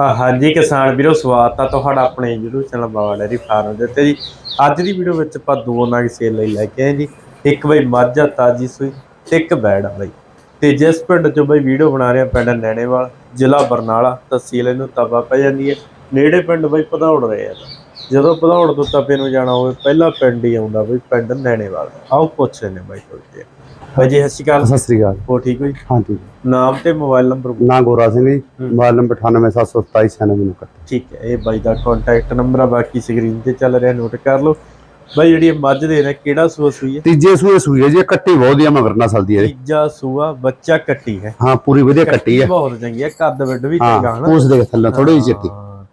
ਹਾਂ, ਹਾਂਜੀ ਕਿਸਾਨ ਵੀਰੋ, ਸਵਾਗਤ ਆ ਤੁਹਾਡਾ ਆਪਣੇ YouTube channel Baba dairy farm ਦੇ ਉੱਤੇ ਜੀ। ਅੱਜ ਦੀ ਵੀਡੀਓ ਵਿੱਚ ਆਪਾਂ ਦੋ ਨਗ ਸੇਲ ਲਈ ਲੈ ਕੇ ਆਏ ਜੀ। ਇੱਕ ਬਈ ਮੱਝ ਆ ਤਾਜੀ ਸੂਈ ਤੇ ਇੱਕ ਬੈੜ ਆ ਬਈ। ਤੇ ਜਿਸ ਪਿੰਡ ਚੋਂ ਬਈ ਵੀਡੀਓ ਬਣਾ ਰਹੇ ਆ, ਪਿੰਡ ਨੈਣੇਵਾਲ, ਜ਼ਿਲ੍ਹਾ ਬਰਨਾਲਾ, ਤਹਿਸੀਲ ਇਹਨੂੰ ਤਵਾ ਪੈ ਜਾਂਦੀ ਹੈ। ਨੇੜੇ ਪਿੰਡ ਬਈ ਪਧੌੜ ਰਹੇ ਆ। ਜਦੋਂ ਪਧੌੜ ਤੋਂ ਤਪੇ ਨੂੰ ਜਾਣਾ ਹੋਵੇ ਪਹਿਲਾ ਪਿੰਡ ਹੀ ਆਉਂਦਾ ਬਈ ਪਿੰਡ ਨੈਣੇਵਾਲ। ਆਓ ਪੁੱਛਦੇ ਨੇ ਬਾਈ ਤੁਹਾਡੇ ਬਾਈ ਜੀ ਸਤਿ ਸ਼੍ਰੀ ਅਕਾਲ। ਸਤਿ ਸ੍ਰੀ ਅਕਾਲ। ਹੋ ਠੀਕ ਹੋ ਜੀ? ਹਾਂ ਠੀਕ ਨਾਮ ਤੇ ਮੋਬਾਈਲ ਨੰਬਰ ਨਾ ਗੋਰਾ ਸਿੰਘ ਜੀ ਮੋਬਾਈਲ ਨੰਬਰ 987279 ਠੀਕ ਹੈ ਇਹ ਬਾਈ ਦਾ ਕੰਟੈਕਟ ਨੰਬਰ ਆ ਬਾਕੀ ਸਕਰੀਨ ਤੇ ਚੱਲ ਰਿਹਾ ਨੋਟ ਕਰ ਲਓ। ਬਾਈ ਜਿਹੜੀ ਮੱਝ ਦੇ ਨੇ ਕਿਹੜਾ ਸੂਆ ਸੂਈ ਹੈ? ਤੀਜੇ ਸੂਏ ਸੂਈ ਹੈ ਜੀ ਕੱਟੀ ਬਹੁਤ ਹੀ ਮਗਰ ਨਸਲ ਦੀ ਹੈ ਜੀ। ਤੀਜਾ ਸੂਆ ਬੱਚਾ ਕੱਟੀ ਹੈ। ਹਾਂ ਪੂਰੀ ਵਧੀਆ ਕੱਟੀ ਹੈ। ਬਹੁਤ ਚੰਗੀ ਹੈ ਕੱਦ ਵੱਡ ਵੀ ਚੰਗਾ ਹਾਂ ਹਨਾ? ਉਸ ਦੇ ਥੱਲੇ ਥੋੜੀ ਜਿਹੀ ਚਿੱਟੀ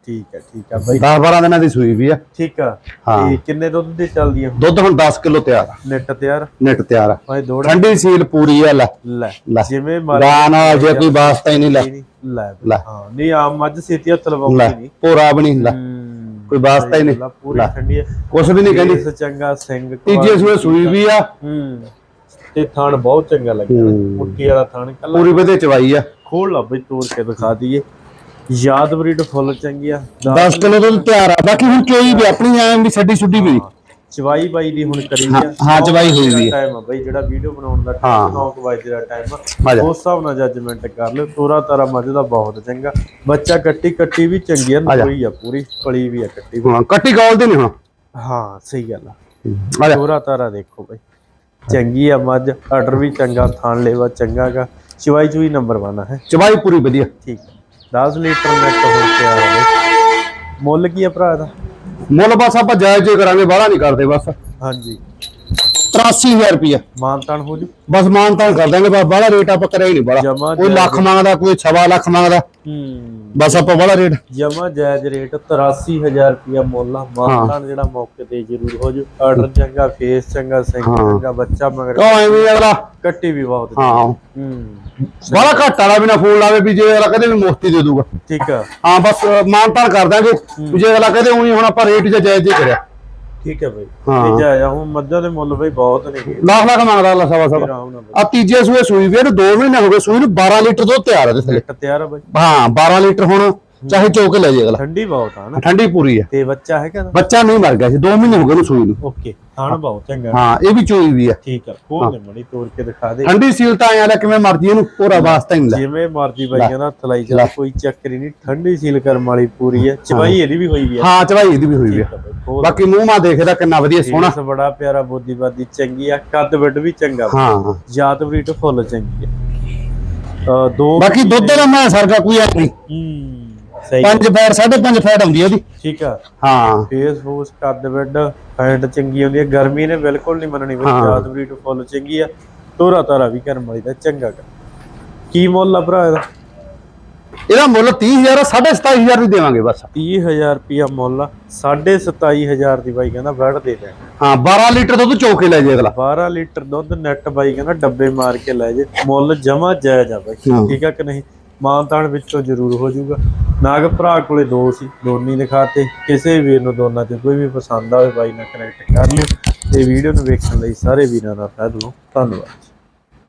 ਠੀਕ ਹੈ ਠੀਕ ਹੈ ਬਾਈ। 10 12 ਦਿਨਾਂ ਦੀ ਸੂਈ ਵੀ ਆ। ਠੀਕ ਆ। ਹਾਂ। ਤੇ ਕਿੰਨੇ ਦੁੱਧ ਦੀ ਚੱਲਦੀ ਹੈ ਦੁੱਧ ਹੁਣ 10 ਕਿਲੋ ਤਿਆਰ ਆ। ਨੈਟ ਤਿਆਰ ਨੈਟ ਤਿਆਰ ਆ। ਭਾਈ ਦੋੜ ਠੰਡੀ ਸੀਲ ਪੂਰੀ ਆ ਲੈ। ਲੈ ਲੈ। ਜਿਵੇਂ ਮਰ ਗਾਂ ਨਾਲ ਜੇ ਕੋਈ ਵਾਸਤਾ ਹੀ ਨਹੀਂ ਲੈ। ਲੈ ਲੈ। ਹਾਂ ਨਹੀਂ ਆਮ ਮੱਝ ਛੇਤੀ ਹੱਥ ਲੈ ਲਵਾਉਂਦੀ ਨਹੀਂ। ਪੂਰਾ ਵੀ ਨਹੀਂ ਲੈ। ਹੂੰ, ਕੋਈ ਵਾਸਤਾ ਹੀ ਨਹੀਂ। ਲੈ, ਪੂਰੀ ਲੈ। ਠੰਡੀ ਹੈ ਕੁਛ ਵੀ ਨਹੀਂ ਕਹਿੰਦੀ। ਇਸ ਚੰਗਾ ਸਿੰਘ ਤੀਜੇ ਸੂਏ ਸੂਈ ਵੀ ਆ। ਹੂੰ ਤੇ ਥਣ ਬਹੁਤ ਚੰਗਾ ਲੱਗਿਆ। ਹੂੰ। ਮੁੱਠੀ ਵਾਲਾ ਥਣ ਕੱਲਾ ਪੂਰੀ ਵਧੀਆ ਚਵਾਈ ਆ। ਖੋਲ ਲਾ ਬਈ ਤੋੜ ਕੇ ਦਿਖਾ ਦਈਏ। ਯਾਦ ਬਰੀਡ ਫੁੱਲ ਚੰਗੀ ਆ 10 ਕਿਲੋ ਦੁੱਧ ਤਿਆਰ ਆ। ਬਾਕੀ ਹੁਣ ਚੋਈ ਵੀ ਆਪਣੀ ਐਂ ਵੀ ਛੱਡੀ ਛੁੱਡੀ ਵੀ। ਚਵਾਈ ਬਾਈ ਦੀ ਹੁਣ ਕਰੀ ਹਾਂ, ਹਾਂ, ਚਵਾਈ ਹੋਈ ਵੀ ਆ। ਟਾਈਮ ਆ ਬਈ ਜਿਹੜਾ ਵੀਡੀਓ ਬਣਾਉਣ ਦਾ ਹਾਂ। 9 ਵਜੇ ਦਾ ਟਾਈਮ ਆ ਆ ਉਸ ਹਿਸਾਬ ਨਾਲ ਜੱਜਮੈਂਟ ਕਰ ਲਿਓ। ਤੋਰਾ ਤਾਰਾ ਮੱਝ ਦਾ ਬਹੁਤ ਚੰਗਾ। ਬੱਚਾ ਕੱਟੀ ਕੱਟੀ ਵੀ ਚੰਗੀ ਆ ਆ। ਕੋਈ ਆ ਪੂਰੀ ਪਲੀ ਵੀ ਆ ਕੱਟੀ ਹਾਂ ਕੱਟੀ ਗੋਲ ਦੀ ਨਹੀਂ ਹੁਣ। ਹਾਂ ਸਹੀ ਗੱਲ ਆ। ਆ ਤੋਰਾ ਤਾਰਾ ਦੇਖੋ ਬਈ। ਚੰਗੀ ਆ ਮੱਝ ਆਰਡਰ ਵੀ ਚੰਗਾ ਥਾਣ ਲੈਵਾ ਚੰਗਾਗਾ ਚਵਾਈ ਚੂਈ ਨੰਬਰ 1 ਹੈ। ਚਵਾਈ ਪੂਰੀ ਵਧੀਆ। ਠੀਕ। 10 ਲੀਟਰ ਨੈਟ ਹੋ ਕੇ ਆ ਰਿਹਾ ਮੁੱਲ ਕੀ ਆ ਭਰਾ ਦਾ ਮੁੱਲ ਬਸ ਆਪਾਂ ਜਾਇਜ਼ ਜੇ ਕਰਾਂਗੇ ਬਾਹਲਾ ਨਹੀਂ ਕਰਦੇ ਬਸ। ਹਾਂਜੀ। 83000 ਰੁਪਇਆ ਮਾਨਤਾਨ ਹੋ ਜੂ? ਬਸ ਮਾਨ ਤਾਂ ਕਰ ਦਾਂਗੇ ਬਸ ਬਾਹਲਾ ਰੇਟ ਆਪਾਂ ਕਰਿਆ ਹੀ ਨਹੀਂ ਬਾਹਲਾ। ਕੋਈ ਲੱਖ ਮੰਗਦਾ ਕੋਈ ਸਵਾ ਲੱਖ ਮੰਗਦਾ। ਹੂੰ। ਬਸ ਆਪਾਂ ਬਾਹਲਾ ਰੇਟ। ਜਮਾ ਜਾਇਜ਼ ਰੇਟ 83000 ਰੁਪਿਆ ਮੁੱਲ ਆ। ਮਾਨਤਾਨ ਜਿਹੜਾ ਮੌਕੇ ਤੇ ਜ਼ਰੂਰ ਹੋ ਜੂ ਆਰਡਰ ਚੰਗਾ ਫੇਸ ਚੰਗਾ ਹਾਂ। ਚੰਗਾ ਬੱਚਾ ਮਗਰ ਕਹੋ ਐਵੇਂ ਅਗਲਾ? ਕੱਟੀ ਵੀ ਬਹੁਤ ਹਾਂ। ਹੂੰ। ਬਾਹਲਾ ਘੱਟ ਵਾਲਾ ਵੀ ਨਾ ਫੋਨ ਲਾਵੇ ਵੀ ਜੇ ਅਗਲਾ ਕਦੇ ਵੀ ਮੁਫਤੀ ਦੇ ਦੂਗਾ। ਠੀਕ ਆ। ਹਾਂ ਬਸ ਮਾਨ ਤਾਂ ਕਰ ਦਾਂਗੇ। ਜੇ ਅਗਲਾ ਕਦੇ ਉਹੀ ਹੁਣ ਆਪਾਂ ਰੇਟ ਜਾਇਜ਼ ਜੇ ਕਰਿਆ। ਠੀਕ ਹੈ ਬਈ। ਹਾਂ। ਤੇ ਜਾਇਆ ਹੁਣ ਮੱਝਾਂ ਦੇ ਮੁੱਲ ਬਈ ਬਹੁਤ ਨੇ। ਲੱਖ ਲੱਖ ਮੰਗਦਾ ਅਗਲਾ ਸਵਾ ਸਵਾ। ਆਰਾਮ ਨਾਲ ਬਈ। ਆ ਤੀਜੇ ਸੂਏ ਸੂਈ ਵੀ ਇਹਨੂੰ 2 ਮਹੀਨੇ ਹੋ ਗਏ ਸੂਈ ਨੂੰ 12 ਲੀਟਰ ਦੁੱਧ ਤਿਆਰ ਹੈ ਥੱਲੇ। ਨੈਟ ਤਿਆਰ ਆ ਬਈ। ਹਾਂ 12 ਲੀਟਰ ਹੁਣ ਚਾਹੇ ਚੋਕ ਲੈ ਜੇ ਅਗਲਾ। ਠੰਡੀ ਬਹੁਤ ਆ ਨਾ। ਠੰਡੀ ਪੂਰੀ ਹੈ ਤੇ ਬੱਚਾ ਹੈਗਾ ਨਾ? ਬੱਚਾ ਨਹੀਂ ਮਰ ਗਿਆ ਸੀ 2 ਮਹੀਨੇ ਹੋ ਗਏ ਉਹਨੂੰ ਸੂਈ ਨੂੰ। ਓਕੇ ਖਾਣ ਬਹੁਤ ਚੰਗਾ। ਹਾਂ ਇਹ ਵੀ ਚੋਈ ਵੀ ਆ। ਠੀਕ ਆ ਖੋਲ ਦੇ ਮੜੀ ਤੋੜ ਕੇ ਦਿਖਾ ਦੇ। ਠੰਡੀ ਸੀਲ ਤਾਂ ਆਇਆ ਕਿਵੇਂ ਮਰਜ਼ੀ ਇਹਨੂੰ ਪੂਰਾ ਵਾਸਤਾ ਹੀ ਨਹੀਂ ਲੈ। ਜਿਵੇਂ ਮਰਜ਼ੀ ਬਾਈਆਂ ਦਾ ਥਲਾਈ ਚੱਲ ਕੋਈ ਚੱਕਰ ਹੀ ਨਹੀਂ ਠੰਡੀ ਸੀਲ ਕਰਮ ਵਾਲੀ ਪੂਰੀ ਹੈ। ਚਵਾਈ ਇਹਦੀ ਵੀ ਹੋਈ ਵੀ ਹੈ ਹਾਂ ਚਵਾਈ ਇਹਦੀ ਵੀ ਹੋਈ ਵੀ ਆ। ਆ ਬਾਕੀ ਮੂੰਹ ਮਾ ਦੇਖਦਾ ਕਿੰਨਾ ਵਧੀਆ ਸੋਹਣਾ। ਬੜਾ ਪਿਆਰਾ ਬੋਦੀਬਾਦੀ ਚੰਗੀ ਆ ਕੱਦ ਵੱਡ ਵੀ ਚੰਗਾ। ਹਾਂ ਜਾਤ ਬਰੀਟ ਫੁੱਲ ਚੰਗੀ ਆ। ਦੋ ਬਾਕੀ ਦੁੱਧ ਦਾ ਮੈਂ ਸਰਗਾ ਕੋਈ ਆ ਨਹੀਂ। ਹੂੰ। ਸਹੀ ਪੰਜ ਫੈਟ ਸਾਢੇ ਪੰਜ ਫੈਟ ਆਉਂਦੀ ਆ ਉਹਦੀ। ਠੀਕ ਆ। ਹਾਂ। ਫੇਸ ਫੂਸ ਕੱਦ ਵੱਡ ਫੈਂਟ ਚੰਗੀ ਹੁੰਦੀ ਹੈ ਗਰਮੀ ਨੇ ਬਿਲਕੁਲ ਨਹੀਂ ਮੰਨਣੀ ਬਈ ਹਾਂ। ਜਾਤ ਬਰੀਟ ਫੁੱਲ ਚੰਗੀ ਆ। ਤੋਰਾ ਤਾਰਾ ਵੀ ਕਰਮ ਵਾਲੀ ਦਾ ਚੰਗਾ ਗਾ। ਕੀ ਮੁੱਲ ਆ ਭਰਾ ਇਹਦਾ? ਇਹਦਾ ਮੁੱਲ 30000 ਆ 27000 ਦੀ ਦੇਵਾਂਗੇ ਬਸ। 30000 ਰੁਪਿਆ ਮੁੱਲ ਆ 27500 ਦੀ ਬਾਈ ਕਹਿੰਦਾ ਵੜ ਦੇ ਦੇ। ਹਾਂ 12 ਲੀਟਰ ਦੁੱਧ ਚੋ ਕੇ ਲੈ ਜੇ ਅਗਲਾ। 12 ਲੀਟਰ ਦੁੱਧ ਨੈਟ ਬਾਈ ਕਹਿੰਦਾ ਡੱਬੇ ਮਾਰ ਕੇ ਲੈ ਜੇ ਮੁੱਲ ਜਮਾ ਜਾਇਜ਼ ਆ ਬਾਈ। ਹਾਂ। ਠੀਕ ਆ ਕਿ ਨਹੀਂ? ਮਾਨਤਾਨ ਵਿੱਚੋਂ ਜ਼ਰੂਰ ਹੋ ਜਾਊਗਾ। ਨਾਗ ਭਰਾ ਕੋਲੇ ਦੋ ਸੀ, ਦੋਨੀ ਦਿਖਾਤੇ ਕਿਸੇ ਵੀਰ ਨੂੰ ਦੋਨਾਂ 'ਤੇ ਕੋਈ ਵੀ ਪਸੰਦ ਆਵੇ, ਬਾਈ ਨਾਲ ਕਨੈਕਟ ਕਰ ਲਿਓ ਤੇ ਵੀਡੀਓ ਨੂੰ ਵੇਖਣ ਲਈ ਸਾਰੇ ਵੀਰਾਂ ਦਾ ਤਹਿ ਦਿਲੋਂ ਧੰਨਵਾਦ।